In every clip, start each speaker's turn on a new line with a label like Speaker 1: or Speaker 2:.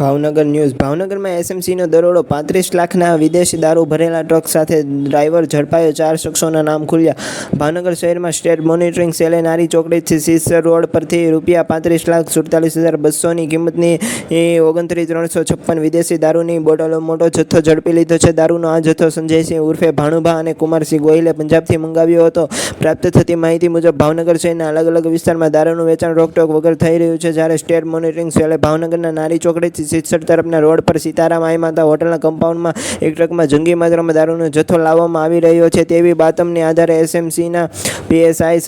Speaker 1: Bhavnagar news. ભાવનગરમાં એસએમસીનો દરોડો, પાંત્રીસ લાખના વિદેશી દારૂ ભરેલા ટ્રક સાથે ડ્રાઈવર ઝડપાયો, ચાર શખ્સોના નામ ખુલ્યા. ભાવનગર શહેરમાં સ્ટેટ મોનિટરિંગ સેલે નારી ચોકડીથી સીસર રોડ પરથી રૂપિયા પાંત્રીસ લાખ સુડતાલીસ હજાર બસોની કિંમતની ઓગણત્રીસ ત્રણસો છપ્પન વિદેશી દારૂની બોટલો મોટો જથ્થો ઝડપી લીધો છે. દારૂનો આ જથ્થો સંજયસિંહ ઉર્ફે ભાણુભા અને કુમારસિંહ ગોહિલે પંજાબથી મંગાવ્યો હતો. પ્રાપ્ત થતી માહિતી મુજબ, ભાવનગર શહેરના અલગ અલગ વિસ્તારમાં દારૂનું વેચાણ રોકટોક વગર થઈ રહ્યું છે. જ્યારે સ્ટેટ મોનિટરિંગ સેલે ભાવનગરના નારી ચોકડીથી સિત્સર તરફના રોડ પર સીતારામ આઈ માતા હોટલના કમ્પાઉન્ડમાં એક ટ્રકમાં જંગી માત્રામાં દારૂનો જથ્થો લાવવામાં આવી રહ્યો છે. તેવી બાતમની આધારે એસએમસીના પીએસઆઈ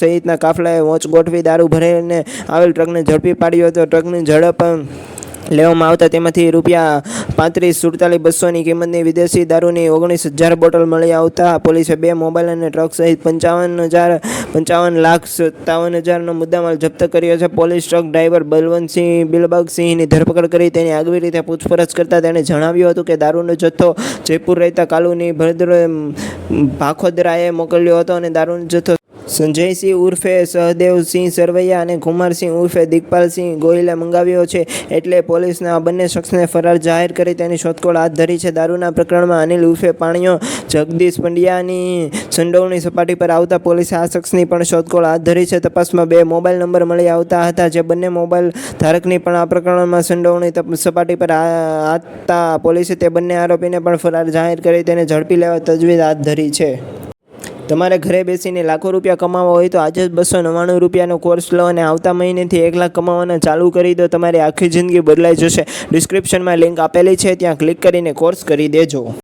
Speaker 1: સહિતના કાફલાએ વોચ ગોઠવી દારૂ ભરીને આવેલ ટ્રકને ઝડપી પાડ્યો હતો. ટ્રકની ઝડપ લેવામાં આવતા તેમાંથી રૂપિયા પાંત્રીસ, સુડતાલીસ, બસોની કિંમતની વિદેશી દારૂની ઓગણીસ હજાર બોટલ મળી આવતા. પોલીસે બે મોબાઈલ અને ટ્રક સહિત પંચાવન હજાર, પંચાવન લાખ સત્તાવન હજારનો મુદ્દામાલ જપ્ત કર્યો છે. પોલીસ ટ્રક ડ્રાઈવર બલવંતસિંહ બિલબાગસિંહની ધરપકડ કરી તેની આગવી રીતે પૂછપરછ કરતા તેણે જણાવ્યું હતું કે દારૂનો જથ્થો જયપુર રહેતા કાલુની ભરદ્ર ભાખોદરાએ મોકલ્યો હતો અને દારૂનો જથ્થો સંજયસિંહ ઉર્ફે સહદેવસિંહ સરવૈયા અને કુમારસિંહ ઉર્ફે દિગપાલસિંહ ગોહિલે મંગાવ્યો છે એટલે પોલીસને બંને શખ્સને ફરાર જાહેર કરી તેની શોધખોળ હાથ ધરી છે. દારૂના પ્રકરણમાં અનિલ ઉર્ફે પાણીઓ જગદીશ પંડ્યાની સંડોવણી સપાટી પર આવતા પોલીસે આ શખ્સની પણ શોધખોળ હાથ ધરી છે. તપાસમાં બે મોબાઈલ નંબર મળી આવતા હતા, જે બંને મોબાઈલ ધારકની પણ આ પ્રકરણમાં સંડોવણી સપાટી પર આવતા પોલીસે તે બંને આરોપીને પણ ફરાર જાહેર કરી તેને ઝડપી લેવા તજવીજ હાથ ધરી છે. તમારે ઘરે બેસીને લાખો રૂપિયા કમાવા હોય તો આજે જ બસો નવ્વાણું રૂપિયાનો કોર્સ લો અને આવતા મહિનેથી એક લાખ કમાવાના ચાલુ કરી દો. તમારી આખી જિંદગી બદલાઈ જશે. ડિસ્ક્રિપ્શનમાં લિંક આપેલી છે. ત્યાં ક્લિક કરીને કોર્સ કરી દેજો.